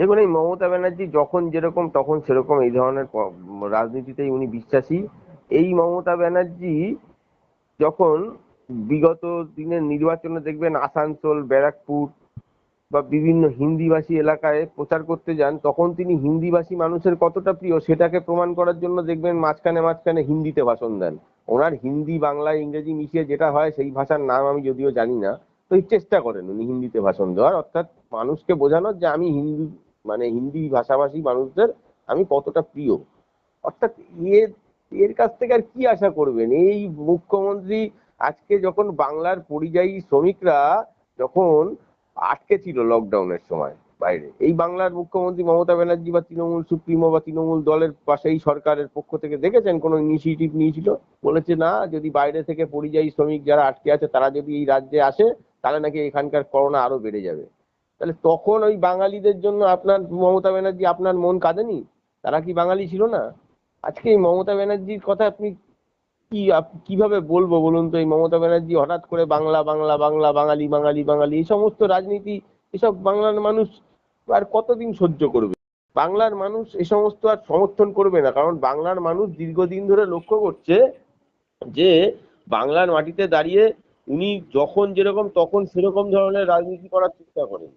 দেখুন, এই মমতা ব্যানার্জি যখন যেরকম, তখন সেরকম এই ধরনের রাজনীতিতেই উনি বিশ্বাসী। এই মমতা ব্যানার্জি যখন বিগত দিনের নির্বাচনে দেখবেন আসানসোল, ব্যারাকপুর বা বিভিন্ন হিন্দিভাষী এলাকায় প্রচার করতে যান, তখন তিনি হিন্দিভাষী মানুষের কতটা প্রিয় সেটাকে প্রমাণ করার জন্য দেখবেন মাঝখানে মাঝখানে হিন্দিতে ভাষণ দেন। ওনার হিন্দি, বাংলা, ইংরেজি মিশিয়ে যেটা হয় সেই ভাষার নাম আমি যদিও জানি না, তো চেষ্টা করেন উনি হিন্দিতে ভাষণ দেওয়ার। অর্থাৎ মানুষকে বোঝানোর যে আমি হিন্দি মানে হিন্দি ভাষাভাষী মানুষদের আমি কতটা প্রিয়। অর্থাৎ এর এর কাছ থেকে আর কি আশা করবেন? এই মুখ্যমন্ত্রী আজকে যখন বাংলার পরিযায়ী শ্রমিকরা যখন আটকে ছিল লকডাউনের সময় বাইরে, এই বাংলার মুখ্যমন্ত্রী মমতা ব্যানার্জি বা তৃণমূল সুপ্রিমো বা তৃণমূল দলের পাশেই সরকারের পক্ষ থেকে দেখেছেন কোনো ইনিশিয়েটিভ নিয়েছিল? বলেছে, না, যদি বাইরে থেকে পরিযায়ী শ্রমিক যারা আটকে আছে, তারা যদি এই রাজ্যে আসে, তাহলে নাকি এখানকার করোনা আরও বেড়ে যাবে। তাহলে তখন ওই বাঙালিদের জন্য আপনার মমতা ব্যানার্জি আপনার মন কাঁদেনি? তারা কি বাঙালি ছিল না? আজকে এই মমতা ব্যানার্জির কথা আপনি কি কীভাবে বলব বলুন তো? এই মমতা ব্যানার্জি হঠাৎ করে বাংলা বাংলা বাংলা, বাঙালি বাঙালি বাঙালি, এই সমস্ত রাজনীতি, এসব বাংলার মানুষ আর কতদিন সহ্য করবে? বাংলার মানুষ এ সমস্ত আর সমর্থন করবে না, কারণ বাংলার মানুষ দীর্ঘদিন ধরে লক্ষ্য করছে যে বাংলার মাটিতে দাঁড়িয়ে উনি যখন যেরকম, তখন সেরকম ধরনের রাজনীতি করার চেষ্টা করেন।